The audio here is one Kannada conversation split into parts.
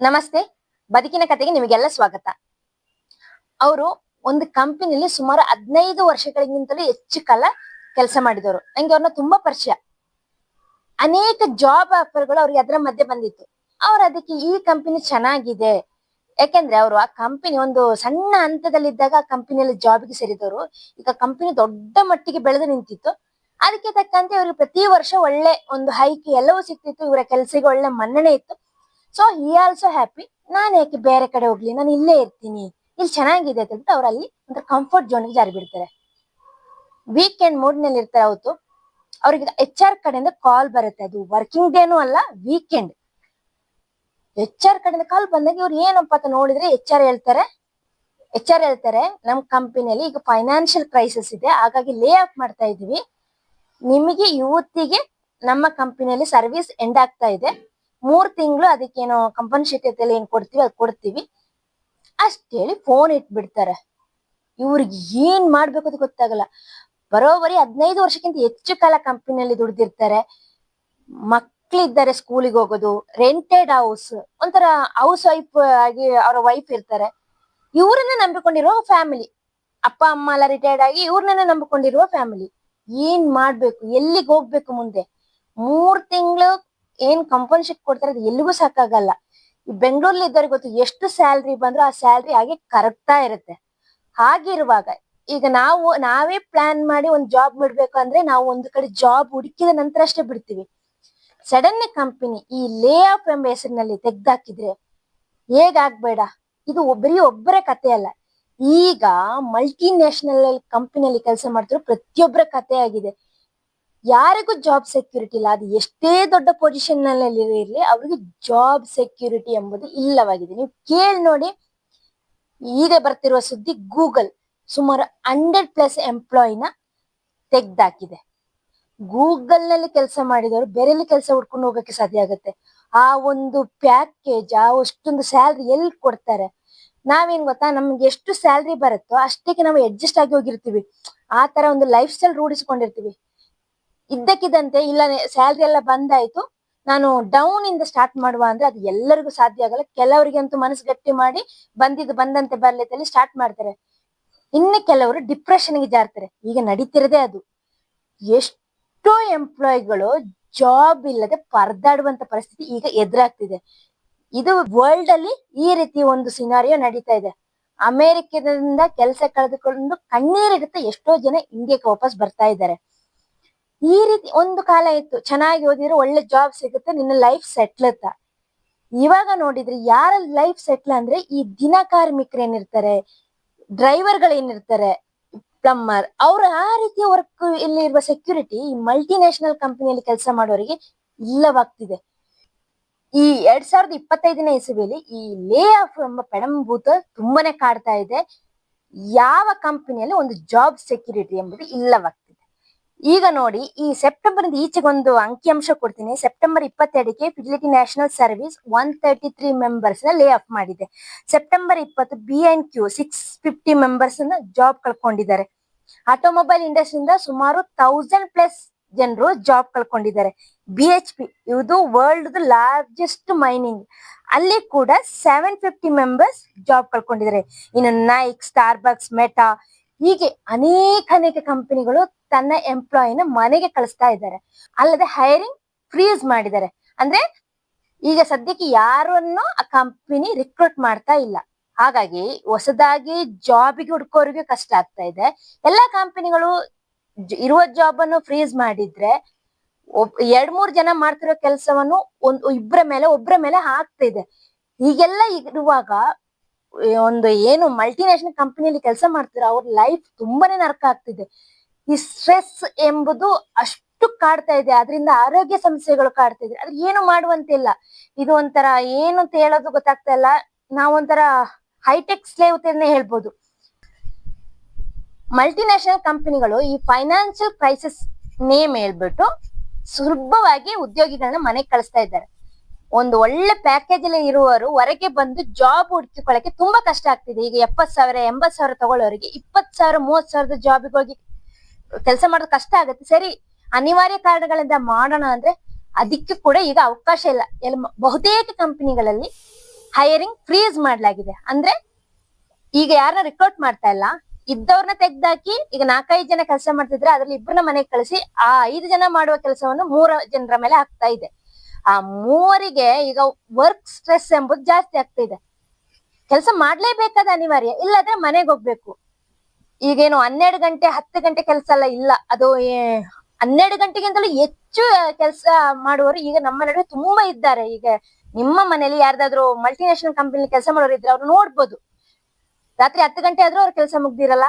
ನಮಸ್ತೆ, ಬದುಕಿನ ಕತೆಗೆ ನಿಮಗೆಲ್ಲ ಸ್ವಾಗತ. ಅವರು ಒಂದು ಕಂಪನಿಯಲ್ಲಿ ಸುಮಾರು ಹದಿನೈದು ವರ್ಷಗಳಿಗಿಂತಲೂ ಹೆಚ್ಚು ಕಾಲ ಕೆಲಸ ಮಾಡಿದವರು. ನಂಗೆ ಅವ್ರನ್ನ ತುಂಬಾ ಪರಿಚಯ. ಅನೇಕ ಜಾಬ್ ಆಫರ್ಗಳು ಅವ್ರಿಗೆ ಅದರ ಮಧ್ಯೆ ಬಂದಿತ್ತು. ಅವ್ರು ಅದಕ್ಕೆ ಈ ಕಂಪನಿ ಚೆನ್ನಾಗಿದೆ. ಯಾಕೆಂದ್ರೆ ಅವರು ಆ ಕಂಪನಿ ಒಂದು ಸಣ್ಣ ಹಂತದಲ್ಲಿದ್ದಾಗ ಆ ಕಂಪನಿಯಲ್ಲಿ ಜಾಬ್ಗೆ ಸೇರಿದವರು. ಈಗ ಕಂಪನಿ ದೊಡ್ಡ ಮಟ್ಟಿಗೆ ಬೆಳೆದು ನಿಂತಿತ್ತು. ಅದಕ್ಕೆ ತಕ್ಕಂತೆ ಅವ್ರಿಗೆ ಪ್ರತಿ ವರ್ಷ ಒಳ್ಳೆ ಒಂದು ಹೈಕ್ ಎಲ್ಲವೂ ಸಿಕ್ತಿತ್ತು ಇವರ ಕೆಲಸಕ್ಕೆ ಒಳ್ಳೆ ಮನ್ನಣೆ ಇತ್ತು. ಸೊ ಹಿ ಆಲ್ಸೋ ಹ್ಯಾಪಿ ನಾನು ಯಾಕೆ ಬೇರೆ ಕಡೆ ಹೋಗ್ಲಿ? ನಾನು ಇಲ್ಲೇ ಇರ್ತೀನಿ. ಇಲ್ಲಿ ಚೆನ್ನಾಗಿದೆ ಅಂತ ಹೇಳ್ಬಿಟ್ಟು ಅವ್ರು ಅಲ್ಲಿ ಒಂದು ಕಂಫರ್ಟ್ ಝೋನ್ಗೆ ಜಾರಿ ಬಿಡ್ತಾರೆ ವೀಕೆಂಡ್ ಮೂಡ್ನಲ್ಲಿ ಇರ್ತಾರೆ ಅವತ್ತು. ಅವ್ರಿಗೆ ಎಚ್ ಆರ್ ಕಡೆಯಿಂದ ಕಾಲ್ ಬರುತ್ತೆ ಅದು. ವರ್ಕಿಂಗ್ ಡೇನು ಅಲ್ಲ ವೀಕೆಂಡ್ ಎಚ್ ಆರ್ ಕಡೆಯಿಂದ ಕಾಲ್ ಬಂದಾಗ ಇವ್ರು ಏನಪ್ಪ ಅಂತ ನೋಡಿದ್ರೆ ಎಚ್ ಆರ್ ಹೇಳ್ತಾರೆ. ಎಚ್ ಆರ್ ಹೇಳ್ತಾರೆ, ನಮ್ ಕಂಪನಿಯಲ್ಲಿ ಈಗ ಫೈನಾನ್ಷಿಯಲ್ ಕ್ರೈಸಿಸ್ ಇದೆ. ಹಾಗಾಗಿ ಲೇ ಆಫ್ ಮಾಡ್ತಾ ಇದೀವಿ ನಿಮಗೆ ಇವತ್ತಿಗೆ ನಮ್ಮ ಕಂಪನಿಯಲ್ಲಿ ಸರ್ವಿಸ್ ಎಂಡ್ ಆಗ್ತಾ ಇದೆ. ಮೂರ್ ತಿಂಗಳು ಅದಕ್ಕೇನೋ ಕಂಪನ್ಸೇಟೆಲ್ ಏನ್ ಕೊಡ್ತೀವಿ, ಅದ್ ಕೊಡ್ತೀವಿ. ಅಷ್ಟ್ ಹೇಳಿ ಫೋನ್ ಇಟ್ಬಿಡ್ತಾರೆ. ಇವ್ರಿಗೆ ಏನ್ ಮಾಡ್ಬೇಕು ಅಂತ ಗೊತ್ತಾಗಲ್ಲ. ಬರೋಬರಿ ಹದಿನೈದು ವರ್ಷಕ್ಕಿಂತ ಹೆಚ್ಚು ಕಾಲ ಕಂಪನಿಯಲ್ಲಿ ದುಡ್ದಿರ್ತಾರೆ. ಮಕ್ಳಿದ್ದಾರೆ ಸ್ಕೂಲಿಗೆ ಹೋಗೋದು ರೆಂಟೆಡ್ ಹೌಸ್ ಒಂಥರ ಹೌಸ್ ವೈಫ್ ಆಗಿ ಅವರ ವೈಫ್ ಇರ್ತಾರೆ. ಇವ್ರನ್ನ ನಂಬಿಕೊಂಡಿರೋ ಫ್ಯಾಮಿಲಿ ಅಪ್ಪ, ಅಮ್ಮ ಎಲ್ಲ ರಿಟೈರ್ಡ್ ಆಗಿ ಇವ್ರನ್ನ ನಂಬಿಕೊಂಡಿರುವ ಫ್ಯಾಮಿಲಿ ಏನ್ ಮಾಡ್ಬೇಕು, ಎಲ್ಲಿಗೆ ಹೋಗ್ಬೇಕು ಮುಂದೆ? ಮೂರ್ ತಿಂಗಳು ಏನ್ ಕಂಪನ್ಸೇಟ್ ಕೊಡ್ತಾರೆ ಅದು ಎಲ್ಲಿಗೂ ಸಾಕಾಗಲ್ಲ. ಈ ಬೆಂಗಳೂರಲ್ಲಿ ಇದ್ದವ್ರಿಗೆ ಗೊತ್ತು ಎಷ್ಟು ಸ್ಯಾಲ್ರಿ ಬಂದ್ರು ಆ ಸ್ಯಾಲ್ರಿ ಹಾಗೆ ಕರಗ್ತಾ ಇರುತ್ತೆ. ಹಾಗಿರುವಾಗ ಈಗ ನಾವು, ನಾವೇ ಪ್ಲಾನ್ ಮಾಡಿ ಒಂದ್ ಜಾಬ್ ಬಿಡ್ಬೇಕು ಅಂದ್ರೆ ನಾವು ಒಂದು ಕಡೆ ಜಾಬ್ ಹುಡುಕಿದ ನಂತರ ಅಷ್ಟೇ ಬಿಡ್ತೀವಿ. ಸಡನ್ ಕಂಪನಿ ಈ ಲೇ ಆಫ್ ಎಂಬ ಹೆಸರಿನಲ್ಲಿ ತೆಗ್ದಾಕಿದ್ರೆ ಹೇಗಾಗ್ಬೇಡ? ಇದು ಬರೀ ಒಬ್ಬರ ಕತೆ ಅಲ್ಲ. ಈಗ ಮಲ್ಟಿ ನ್ಯಾಷನಲ್ ಕಂಪನಿಯಲ್ಲಿ ಕೆಲಸ ಮಾಡ್ತಿರೋ ಪ್ರತಿಯೊಬ್ಬರ ಕತೆ ಆಗಿದೆ. ಯಾರಿಗೂ ಜಾಬ್ ಸೆಕ್ಯೂರಿಟಿ ಇಲ್ಲ. ಅದು ಎಷ್ಟೇ ದೊಡ್ಡ ಪೊಸಿಷನ್ನಲ್ಲಿ ಇರಲಿ ಅವ್ರಿಗೆ ಜಾಬ್ ಸೆಕ್ಯೂರಿಟಿ ಎಂಬುದು ಇಲ್ಲವಾಗಿದೆ. ನೀವು ಕೇಳಿ ನೋಡಿ. ಈಗ ಬರ್ತಿರುವ ಸುದ್ದಿ ಗೂಗಲ್ ಸುಮಾರು ಹಂಡ್ರೆಡ್ ಪ್ಲಸ್ ಎಂಪ್ಲಾಯಿನ ತೆಗ್ದಾಕಿದೆ. ಗೂಗಲ್ನಲ್ಲಿ ಕೆಲಸ ಮಾಡಿದವರು ಬೇರೆಲ್ಲಿ ಕೆಲಸ ಹುಡ್ಕೊಂಡು ಹೋಗಕ್ಕೆ ಸಾಧ್ಯ ಆಗುತ್ತೆ. ಆ ಒಂದು ಪ್ಯಾಕೇಜ್ ಆ ಅಷ್ಟೊಂದು ಸ್ಯಾಲ್ರಿ ಎಲ್ಲಿ ಕೊಡ್ತಾರೆ? ನಾವೇನ್ ಗೊತ್ತಾ? ನಮ್ಗೆ ಎಷ್ಟು ಸ್ಯಾಲ್ರಿ ಬರುತ್ತೋ ಅಷ್ಟಕ್ಕೆ ನಾವು ಅಡ್ಜಸ್ಟ್ ಆಗಿ ಹೋಗಿರ್ತೀವಿ. ಆ ತರ ಒಂದು ಲೈಫ್ ಸ್ಟೈಲ್ ರೂಢಿಸ್ಕೊಂಡಿರ್ತೀವಿ. ಇದ್ದಕ್ಕಿದ್ದಂತೆ ಇಲ್ಲ ಸ್ಯಾಲ್ರಿ ಎಲ್ಲ ಬಂದಾಯ್ತು. ನಾನು ಡೌನ್ ಇಂದ ಸ್ಟಾರ್ಟ್ ಮಾಡುವ ಅಂದ್ರೆ ಅದು ಎಲ್ಲರಿಗೂ ಸಾಧ್ಯ ಆಗಲ್ಲ. ಕೆಲವರಿಗಂತೂ ಮನಸ್ಸು ಗಟ್ಟಿ ಮಾಡಿ ಬಂದಿದ್ದು ಬಂದಂತೆ ಬರ್ಲಿತ್ತಲ್ಲಿ ಸ್ಟಾರ್ಟ್ ಮಾಡ್ತಾರೆ. ಇನ್ನು ಕೆಲವರು ಡಿಪ್ರೆಷನ್ಗೆ ಜಾರ್ತಾರೆ. ಈಗ ನಡೀತಿರದೆ ಅದು. ಎಷ್ಟೋ ಎಂಪ್ಲಾಯಿಗಳು ಜಾಬ್ ಇಲ್ಲದೆ ಪರದಾಡುವಂತ ಪರಿಸ್ಥಿತಿ ಈಗ ಎದುರಾಗ್ತಿದೆ. ಇದು ವರ್ಲ್ಡ್ ಅಲ್ಲಿ ಈ ರೀತಿ ಒಂದು ಸಿನಾರಿಯೋ ನಡೀತಾ ಇದೆ. ಅಮೆರಿಕದಿಂದ ಕೆಲಸ ಕಳೆದುಕೊಂಡು ಕಣ್ಣೀರಿಡುತ್ತೆ ಎಷ್ಟೋ ಜನ ಇಂಡಿಯಾಕ್ಕೆ ವಾಪಸ್ ಬರ್ತಾ ಇದ್ದಾರೆ. ಈ ರೀತಿ ಒಂದು ಕಾಲ ಇತ್ತು, ಚೆನ್ನಾಗಿ ಓದಿದ್ರೆ ಒಳ್ಳೆ ಜಾಬ್ ಸಿಗುತ್ತೆ, ನಿನ್ನ ಲೈಫ್ ಸೆಟ್ಲ್ ಅಂತ. ಇವಾಗ ನೋಡಿದ್ರೆ ಯಾರ ಲೈಫ್ ಸೆಟ್ಲ್ ಅಂದ್ರೆ ಈ ದಿನ ಕಾರ್ಮಿಕರು ಏನಿರ್ತಾರೆ ಡ್ರೈವರ್ಗಳು ಏನಿರ್ತಾರೆ ಪ್ಲಮ್ಮರ್ ಅವ್ರ ಆ ರೀತಿಯ ವರ್ಕ್ ಇಲ್ಲಿ ಇರುವ ಸೆಕ್ಯೂರಿಟಿ ಈ ಮಲ್ಟಿನ್ಯಾಷನಲ್ ಕಂಪನಿಯಲ್ಲಿ ಕೆಲಸ ಮಾಡೋರಿಗೆ ಇಲ್ಲವಾಗ್ತಿದೆ. ಈ ಎರಡ್ ಸಾವಿರದ ಇಪ್ಪತ್ತೈದನೇ ಇಸವಿಯಲ್ಲಿ ಈ ಲೇ ಆಫ್ ಎಂಬ ಪೆಡಂಭೂತ ತುಂಬಾನೇ ಕಾಡ್ತಾ ಇದೆ. ಯಾವ ಕಂಪನಿಯಲ್ಲಿ ಒಂದು ಜಾಬ್ ಸೆಕ್ಯೂರಿಟಿ ಎಂಬುದು ಇಲ್ಲವಾಗ್ತಿದೆ. ಈಗ ನೋಡಿ, ಈ ಸೆಪ್ಟೆಂಬರ್ ಈಚೆಗೊಂದು ಅಂಕಿಅಂಶ ಕೊಡ್ತೀನಿ. September ಇಪ್ಪತ್ತೆರಡಕ್ಕೆ Fidelity National service one thirty three ಮೆಂಬರ್ಸ್ನ lay off ಮಾಡಿದೆ. ಸೆಪ್ಟೆಂಬರ್ ಇಪ್ಪತ್ತು B N Q six fifty ಮೆಂಬರ್ಸ್ನ job ಕಳ್ಕೊಂಡಿದ್ದಾರೆ. ಆಟೋಮೊಬೈಲ್ ಇಂಡಸ್ಟ್ರಿಯಿಂದ ಸುಮಾರು ತೌಸಂಡ್ ಪ್ಲಸ್ ಜನರು ಜಾಬ್ ಕಳ್ಕೊಂಡಿದ್ದಾರೆ. ಬಿ ಎಚ್ ಪಿ ಇದು ವರ್ಲ್ಡ್ ಲಾರ್ಜೆಸ್ಟ್ ಮೈನಿಂಗ್ ಅಲ್ಲಿ ಕೂಡ ಸೆವೆನ್ ಫಿಫ್ಟಿ ಮೆಂಬರ್ಸ್ ಜಾಬ್ ಕಳ್ಕೊಂಡಿದ್ದಾರೆ. ಇನ್ನು ನೈಕ್ ಸ್ಟಾರ್ಬಕ್ಸ್ ಮೆಟಾ ಹೀಗೆ ಅನೇಕ ಅನೇಕ ಕಂಪನಿಗಳು ತನ್ನ ಎಂಪ್ಲಾಯಿನ ಮನೆಗೆ ಕಳಿಸ್ತಾ ಇದ್ದಾರೆ. ಅಲ್ಲದೆ ಹೈರಿಂಗ್ ಫ್ರೀಸ್ ಮಾಡಿದ್ದಾರೆ. ಅಂದ್ರೆ ಈಗ ಸದ್ಯಕ್ಕೆ ಯಾರನ್ನು ಆ ಕಂಪನಿ ರಿಕ್ರೂಟ್ ಮಾಡ್ತಾ ಇಲ್ಲ. ಹಾಗಾಗಿ ಹೊಸದಾಗಿ ಜಾಬಿಗೆ ಹುಡ್ಕೋರಿಗೆ ಕಷ್ಟ ಆಗ್ತಾ ಇದೆ. ಎಲ್ಲಾ ಕಂಪನಿಗಳು ಇರುವ ಜಾಬ್ ಅನ್ನು ಫ್ರೀಸ್ ಮಾಡಿದ್ರೆ ಎರಡ್ ಮೂರ್ ಜನ ಮಾಡ್ತಿರೋ ಕೆಲಸವನ್ನು ಒಂದ್ ಇಬ್ಬರ ಮೇಲೆ ಒಬ್ಬರ ಮೇಲೆ ಹಾಕ್ತಾ ಇದೆ. ಹೀಗೆಲ್ಲ ಇರುವಾಗ ಒಂದು ಏನು ಮಲ್ಟಿನ್ಯಾಷನಲ್ ಕಂಪನಿಯಲ್ಲಿ ಕೆಲಸ ಮಾಡ್ತಿರೋ ಅವ್ರ ಲೈಫ್ ತುಂಬಾನೇ ನರಕ ಆಗ್ತಿದೆ. ಈ ಸ್ಟ್ರೆಸ್ ಎಂಬುದು ಅಷ್ಟು ಕಾಡ್ತಾ ಇದೆ. ಅದರಿಂದ ಆರೋಗ್ಯ ಸಮಸ್ಯೆಗಳು ಕಾಡ್ತಾ ಇದೆ. ಅದ್ರ ಏನು ಮಾಡುವಂತಿಲ್ಲ. ಇದು ಒಂಥರ ಏನು ಅಂತ ಹೇಳೋದು ಗೊತ್ತಾಗ್ತಾ ಇಲ್ಲ. ನಾವೊಂಥರ ಹೈಟೆಕ್ ಸ್ಲೇವ್ ಅಂತಾನೆ ಹೇಳ್ಬೋದು. ಮಲ್ಟಿನ್ಯಾಷನಲ್ ಕಂಪನಿಗಳು ಈ ಫೈನಾನ್ಷಿಯಲ್ ಕ್ರೈಸಿಸ್ ನೇಮ್ ಹೇಳ್ಬಿಟ್ಟು ಸುಲಭವಾಗಿ ಉದ್ಯೋಗಿಗಳನ್ನ ಮನೆಗೆ ಕಳಿಸ್ತಾ ಇದ್ದಾರೆ. ಒಂದು ಒಳ್ಳೆ ಪ್ಯಾಕೇಜ್ ಅಲ್ಲಿ ಇರುವವರು ಹೊರಗೆ ಬಂದು ಜಾಬ್ ಹುಡುಕಿಕೊಳ್ಳಕ್ಕೆ ತುಂಬಾ ಕಷ್ಟ ಆಗ್ತಿದೆ. ಈಗ ಎಪ್ಪತ್ ಸಾವಿರ ಎಂಬತ್ ಸಾವಿರ ತಗೊಳ್ಳೋರಿಗೆ ಇಪ್ಪತ್ ಸಾವಿರ ಮೂವತ್ ಸಾವಿರದ ಜಾಬ್ಗೆ ಕೆಲಸ ಮಾಡೋದು ಕಷ್ಟ ಆಗುತ್ತೆ. ಸರಿ, ಅನಿವಾರ್ಯ ಕಾರಣಗಳಿಂದ ಮಾಡೋಣ ಅಂದ್ರೆ ಅದಕ್ಕೆ ಕೂಡ ಈಗ ಅವಕಾಶ ಇಲ್ಲ. ಎಲ್ಲ ಬಹುತೇಕ ಕಂಪನಿಗಳಲ್ಲಿ ಹೈಯರಿಂಗ್ ಫ್ರೀಸ್ ಮಾಡ್ಲಾಗಿದೆ. ಅಂದ್ರೆ ಈಗ ಯಾರನ್ನ ರಿಕ್ರೂಟ್ ಮಾಡ್ತಾ ಇಲ್ಲ ಇದ್ದವ್ರನ್ನ ತೆಗ್ದಾಕಿ ಈಗ ನಾಲ್ಕೈದು ಜನ ಕೆಲಸ ಮಾಡ್ತಿದ್ರೆ ಅದ್ರಲ್ಲಿ ಇಬ್ಬರನ್ನ ಮನೆಗೆ ಕಳಿಸಿ ಆ ಐದು ಜನ ಮಾಡುವ ಕೆಲಸವನ್ನು ಮೂರ ಜನರ ಮೇಲೆ ಆಗ್ತಾ ಇದೆ. ಆ ಮೂವರಿಗೆ ಈಗ ವರ್ಕ್ ಸ್ಟ್ರೆಸ್ ಎಂಬುದು ಜಾಸ್ತಿ ಆಗ್ತಾ ಇದೆ. ಕೆಲಸ ಮಾಡ್ಲೇಬೇಕಾದ ಅನಿವಾರ್ಯ, ಇಲ್ಲಾದ್ರೆ ಮನೆಗೆ ಹೋಗ್ಬೇಕು. ಈಗೇನು ಹನ್ನೆರಡು ಗಂಟೆ, ಹತ್ತು ಗಂಟೆ ಕೆಲಸ ಎಲ್ಲ ಇಲ್ಲ. ಅದು ಹನ್ನೆರಡು ಗಂಟೆಗಿಂತಲೂ ಹೆಚ್ಚು ಕೆಲಸ ಮಾಡುವವರು ಈಗ ನಮ್ಮ ನಡುವೆ ತುಂಬಾ ಇದ್ದಾರೆ. ಈಗ ನಿಮ್ಮ ಮನೆಯಲ್ಲಿ ಯಾರ್ದಾದ್ರು ಮಲ್ಟಿನ್ಯಾಷನಲ್ ಕಂಪನಿ ಕೆಲಸ ಮಾಡೋರು ಇದ್ರೆ ಅವ್ರು ನೋಡ್ಬೋದು. ರಾತ್ರಿ ಹತ್ತು ಗಂಟೆ ಆದ್ರೂ ಅವ್ರ ಕೆಲಸ ಮುಗ್ದಿರಲ್ಲ.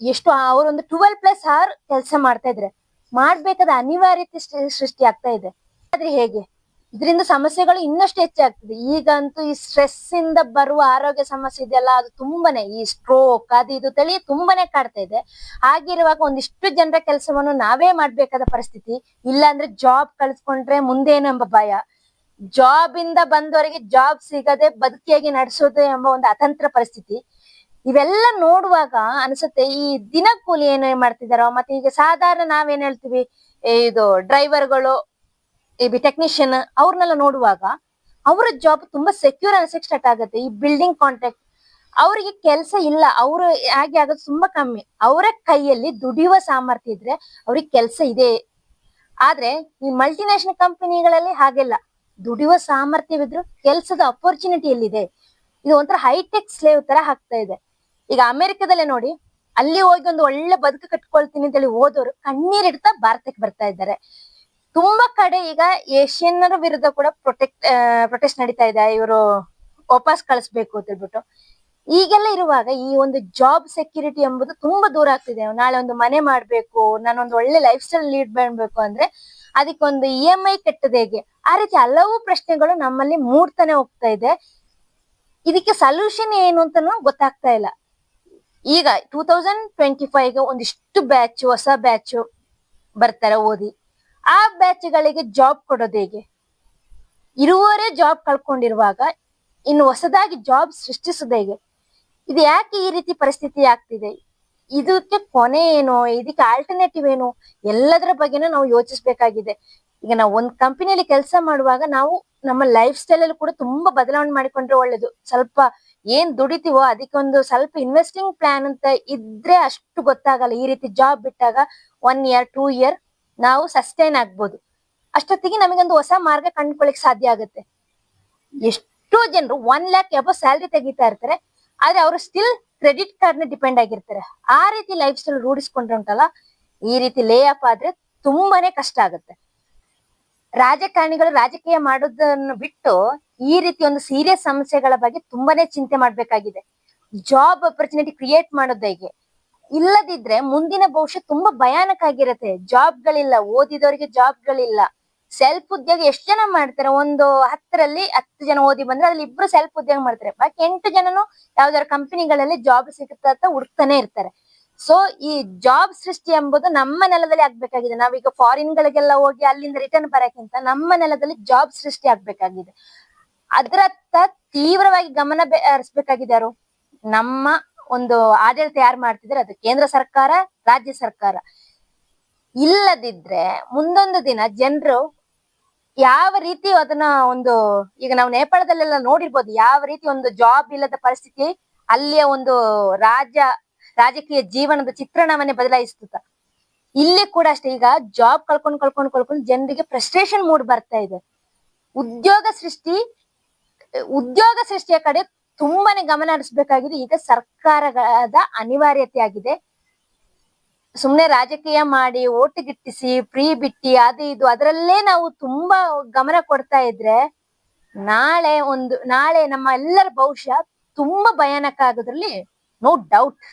ಎಷ್ಟು ಅವರೊಂದು ಟ್ವೆಲ್ ಪ್ಲಸ್ ಅವರ್ ಕೆಲಸ ಮಾಡ್ತಾ ಇದ್ರೆ. ಮಾಡ್ಬೇಕಾದ ಅನಿವಾರ್ಯತೆ ಸೃಷ್ಟಿ ಆಗ್ತಾ ಇದೆ. ಆದ್ರೆ ಹೇಗೆ? ಇದರಿಂದ ಸಮಸ್ಯೆಗಳು ಇನ್ನಷ್ಟು ಹೆಚ್ಚಾಗ್ತದೆ. ಈಗಂತೂ ಈ ಸ್ಟ್ರೆಸ್ ಇಂದ ಬರುವ ಆರೋಗ್ಯ ಸಮಸ್ಯೆ ಇದೆಯಲ್ಲ, ಅದು ತುಂಬಾನೇ ಈ ಸ್ಟ್ರೋಕ್ ಅದು ಇದು ತಳಿ ತುಂಬಾನೇ ಕಾಡ್ತಾ ಇದೆ. ಹಾಗಿರುವಾಗ ಒಂದಿಷ್ಟು ಜನರ ಕೆಲಸವನ್ನು ನಾವೇ ಮಾಡ್ಬೇಕಾದ ಪರಿಸ್ಥಿತಿ. ಇಲ್ಲ ಅಂದ್ರೆ ಜಾಬ್ ಕಳ್ಸ್ಕೊಂಡ್ರೆ ಮುಂದೇನು ಎಂಬ ಭಯ. ಜಾಬ್ ಇಂದ ಬಂದವರಿಗೆ ಜಾಬ್ ಸಿಗದೆ ಬದುಕಿಯಾಗಿ ನಡೆಸೋದು ಎಂಬ ಒಂದು ಅತಂತ್ರ ಪರಿಸ್ಥಿತಿ. ಇವೆಲ್ಲ ನೋಡುವಾಗ ಅನ್ಸುತ್ತೆ, ಈ ದಿನ ಕೂಲಿ ಏನು ಮಾಡ್ತಿದಾರೋ, ಮತ್ತೆ ಈಗ ಸಾಧಾರಣ ನಾವೇನ್ ಹೇಳ್ತೀವಿ ಇದು ಡ್ರೈವರ್ಗಳು ಈ ಟೆಕ್ನಿಷಿಯನ್ ಅವ್ರನ್ನೆಲ್ಲ ನೋಡುವಾಗ ಅವರ ಜಾಬ್ ತುಂಬಾ ಸೆಕ್ಯೂರ್ ಅನ್ಸಕ್ ಸ್ಟಾರ್ಟ್ ಆಗುತ್ತೆ. ಈ ಬಿಲ್ಡಿಂಗ್ ಕಾಂಟ್ರಾಕ್ಟ್ ಅವರಿಗೆ ಕೆಲಸ ಇಲ್ಲ. ಅವರು ಹಾಗೆ ಆಗೋದು ತುಂಬಾ ಕಮ್ಮಿ. ಅವರ ಕೈಯಲ್ಲಿ ದುಡಿಯುವ ಸಾಮರ್ಥ್ಯ ಇದ್ರೆ ಅವ್ರಿಗೆ ಕೆಲಸ ಇದೆ. ಆದ್ರೆ ಈ ಮಲ್ಟಿನ್ಯಾಷನಲ್ ಕಂಪನಿಗಳಲ್ಲಿ ಹಾಗೆಲ್ಲ. ದುಡಿಯುವ ಸಾಮರ್ಥ್ಯವಿದ್ರು ಕೆಲಸದ ಅಪರ್ಚುನಿಟಿ ಎಲ್ಲಿದೆ ಇದು ಒಂಥರ ಹೈಟೆಕ್ ಸ್ಲೇವ್ ತರ ಆಗ್ತಾ ಇದೆ. ಈಗ ಅಮೆರಿಕದಲ್ಲೇ ನೋಡಿ, ಅಲ್ಲಿ ಹೋಗಿ ಒಂದು ಒಳ್ಳೆ ಬದುಕು ಕಟ್ಕೊಳ್ತೀನಿ ಅಂತ ಹೇಳಿ ಓದೋರು ಕಣ್ಣೀರಿಡ್ತಾ ಭಾರತಕ್ಕೆ ಬರ್ತಾ ಇದ್ದಾರೆ. ತುಂಬಾ ಕಡೆ ಈಗ ಏಷ್ಯನ್ನರ ವಿರುದ್ಧ ಕೂಡ ಪ್ರೊಟೆಕ್ಟ್ ಪ್ರೊಟೆಸ್ಟ್ ನಡೀತಾ ಇದೆ. ಇವರು ವಾಪಸ್ ಕಳಿಸ್ಬೇಕು ಅಂತ ಹೇಳ್ಬಿಟ್ಟು. ಈಗೆಲ್ಲ ಇರುವಾಗ ಈ ಒಂದು ಜಾಬ್ ಸೆಕ್ಯೂರಿಟಿ ಎಂಬುದು ತುಂಬಾ ದೂರ ಆಗ್ತಿದೆ. ನಾಳೆ ಒಂದು ಮನೆ ಮಾಡ್ಬೇಕು, ನಾನೊಂದು ಒಳ್ಳೆ ಲೈಫ್ ಸ್ಟೈಲ್ ಲೀಡ್ ಮಾಡ್ಬೇಕು ಅಂದ್ರೆ ಅದಕ್ಕೊಂದು ಇ ಎಂ ಐ ಕಟ್ಟದ ಹೇಗೆ? ಆ ರೀತಿ ಹಲವು ಪ್ರಶ್ನೆಗಳು ನಮ್ಮಲ್ಲಿ ಮೂಡ್ತಾನೆ ಹೋಗ್ತಾ ಇದೆ. ಇದಕ್ಕೆ ಸೊಲ್ಯೂಷನ್ ಏನು ಅಂತಾನು ಗೊತ್ತಾಗ್ತಾ ಇಲ್ಲ. ಈಗ ಟೂ ತೌಸಂಡ್ ಟ್ವೆಂಟಿ ಫೈವ್ ಒಂದಿಷ್ಟು ಬ್ಯಾಚ್ ಹೊಸ ಬ್ಯಾಚ್ ಬರ್ತಾರೆ ಓದಿ. ಆ ಬ್ಯಾಚ್ ಗಳಿಗೆ ಜಾಬ್ ಕೊಡೋದು ಹೇಗೆ? ಇರುವವರೇ ಜಾಬ್ ಕಳ್ಕೊಂಡಿರುವಾಗ ಇನ್ನು ಹೊಸದಾಗಿ ಜಾಬ್ ಸೃಷ್ಟಿಸೋದು ಹೇಗೆ? ಇದು ಯಾಕೆ ಈ ರೀತಿ ಪರಿಸ್ಥಿತಿ ಆಗ್ತಿದೆ? ಇದಕ್ಕೆ ಕೊನೆ ಏನು? ಇದಕ್ಕೆ ಆಲ್ಟರ್ನೇಟಿವ್ ಏನು? ಎಲ್ಲದರ ಬಗ್ಗೆನೂ ನಾವು ಯೋಚಿಸ್ಬೇಕಾಗಿದೆ. ಈಗ ನಾವು ಒಂದು ಕಂಪನಿಯಲ್ಲಿ ಕೆಲಸ ಮಾಡುವಾಗ ನಾವು ನಮ್ಮ ಲೈಫ್ ಸ್ಟೈಲ್ ಅಲ್ಲಿ ಕೂಡ ತುಂಬಾ ಬದಲಾವಣೆ ಮಾಡಿಕೊಂಡ್ರೆ ಒಳ್ಳೇದು. ಸ್ವಲ್ಪ ಏನ್ ದುಡಿತೀವೋ ಅದಕ್ಕೊಂದು ಸ್ವಲ್ಪ ಇನ್ವೆಸ್ಟಿಂಗ್ ಪ್ಲಾನ್ ಅಂತ ಇದ್ರೆ ಅಷ್ಟು ಗೊತ್ತಾಗಲ್ಲ. ಈ ರೀತಿ ಜಾಬ್ ಬಿಟ್ಟಾಗ ಒನ್ ಇಯರ್ ಟೂ ಇಯರ್ ನಾವು ಸಸ್ಟೈನ್ ಆಗ್ಬೋದು. ಅಷ್ಟೊತ್ತಿಗೆ ನಮಗೊಂದು ಹೊಸ ಮಾರ್ಗ ಕಂಡುಕೊಳ್ಳಿಕ್ ಸಾಧ್ಯ ಆಗುತ್ತೆ. ಎಷ್ಟೋ ಜನರು ಒನ್ ಲ್ಯಾಕ್ ಎಬೋ ಸ್ಯಾಲ್ರಿ ತೆಗಿತಾ ಇರ್ತಾರೆ, ಆದ್ರೆ ಅವರು ಸ್ಟಿಲ್ ಕ್ರೆಡಿಟ್ ಕಾರ್ಡ್ನ ಡಿಪೆಂಡ್ ಆಗಿರ್ತಾರೆ. ಆ ರೀತಿ ಲೈಫ್ ಸ್ಟೈಲ್ ರೂಢಿಸ್ಕೊಂಡ್ರೆ ಉಂಟಲ್ಲ, ಈ ರೀತಿ ಲೇ ಅಪ್ ಆದ್ರೆ ತುಂಬಾನೇ ಕಷ್ಟ ಆಗುತ್ತೆ. ರಾಜಕಾರಣಿಗಳು ರಾಜಕೀಯ ಮಾಡೋದನ್ನು ಬಿಟ್ಟು ಈ ರೀತಿ ಒಂದು ಸೀರಿಯಸ್ ಸಮಸ್ಯೆಗಳ ಬಗ್ಗೆ ತುಂಬಾನೇ ಚಿಂತೆ ಮಾಡ್ಬೇಕಾಗಿದೆ. ಜಾಬ್ ಅಪರ್ಚುನಿಟಿ ಕ್ರಿಯೇಟ್ ಮಾಡೋದು ಹೇಗೆ? ಇಲ್ಲದಿದ್ರೆ ಮುಂದಿನ ಭವಿಷ್ಯ ತುಂಬಾ ಭಯಾನಕ ಆಗಿರತ್ತೆ. ಜಾಬ್ಗಳಿಲ್ಲ ಓದಿದವರಿಗೆ ಜಾಬ್ಗಳಿಲ್ಲ ಸೆಲ್ಫ್ ಉದ್ಯೋಗ ಎಷ್ಟು ಜನ ಮಾಡ್ತಾರೆ? ಒಂದು ಹತ್ತರಲ್ಲಿ ಹತ್ತು ಜನ ಓದಿ ಬಂದ್ರೆ ಅದ್ರಲ್ಲಿ ಇಬ್ರು ಸೆಲ್ಫ್ ಉದ್ಯೋಗ ಮಾಡ್ತಾರೆ. ಬಾಕಿ ಎಂಟು ಜನನು ಯಾವ್ದಾದ್ರು ಕಂಪನಿಗಳಲ್ಲಿ ಜಾಬ್ ಸಿಗುತ್ತಾ ಅಂತ ಹುಡುಕ್ತಾನೆ ಇರ್ತಾರೆ. ಸೊ ಈ ಜಾಬ್ ಸೃಷ್ಟಿ ಎಂಬುದು ನಮ್ಮ ನೆಲದಲ್ಲಿ ಆಗ್ಬೇಕಾಗಿದೆ. ನಾವೀಗ ಫಾರಿನ್ ಗಳಿಗೆಲ್ಲ ಹೋಗಿ ಅಲ್ಲಿಂದ ರಿಟರ್ನ್ ಬರಕ್ಕಿಂತ ನಮ್ಮ ನೆಲದಲ್ಲಿ ಜಾಬ್ ಸೃಷ್ಟಿ ಆಗ್ಬೇಕಾಗಿದೆ. ಅದರತ್ತ ತೀವ್ರವಾಗಿ ಗಮನ ಹರಿಸ್ಬೇಕಾಗಿದೆ ಯಾರು? ನಮ್ಮ ಒಂದು ಆಡಳಿತ ಯಾರು ಮಾಡ್ತಿದ್ರೆ ಅದು ಕೇಂದ್ರ ಸರ್ಕಾರ, ರಾಜ್ಯ ಸರ್ಕಾರ. ಇಲ್ಲದಿದ್ರೆ ಮುಂದೊಂದು ದಿನ ಜನರು ಯಾವ ರೀತಿ ಅದನ್ನ ಒಂದು, ಈಗ ನಾವು ನೇಪಾಳದಲ್ಲೆಲ್ಲ ನೋಡಿರ್ಬೋದು, ಯಾವ ರೀತಿ ಒಂದು ಜಾಬ್ ಇಲ್ಲದ ಪರಿಸ್ಥಿತಿ ಅಲ್ಲಿಯ ಒಂದು ರಾಜ್ಯ, ರಾಜಕೀಯ ಜೀವನದ ಚಿತ್ರಣವನ್ನೇ ಬದಲಾಯಿಸ್ತದ ಇಲ್ಲಿ ಕೂಡ ಅಷ್ಟೇ, ಈಗ ಜಾಬ್ ಕಳ್ಕೊಂಡ್ ಕಳ್ಕೊಂಡ್, ಕಳ್ಕೊಂಡು ಜನರಿಗೆ ಫ್ರಸ್ಟ್ರೇಷನ್ ಮೂಡ್ ಬರ್ತಾ ಇದೆ. ಉದ್ಯೋಗ ಸೃಷ್ಟಿ, ಉದ್ಯೋಗ ಸೃಷ್ಟಿಯ ಕಡೆ ತುಂಬಾನೇ ಗಮನ ಹರಿಸಬೇಕಾಗಿದೆ. ಈಗ ಸರ್ಕಾರದ ಅನಿವಾರ್ಯತೆ ಆಗಿದೆ ಸುಮ್ನೆ ರಾಜಕೀಯ ಮಾಡಿ ಓಟು ಗಿಟ್ಟಿಸಿ ಫ್ರೀ ಬಿಟ್ಟಿ, ಅದು ಇದು, ಅದರಲ್ಲೇ ನಾವು ತುಂಬಾ ಗಮನ ಕೊಡ್ತಾ ಇದ್ರೆ ನಾಳೆ ಒಂದು, ನಾಳೆ ನಮ್ಮ ಎಲ್ಲರ ಭವಿಷ್ಯ ತುಂಬಾ ಭಯಾನಕ ಆಗೋದ್ರಲ್ಲಿ ನೋ ಡೌಟ್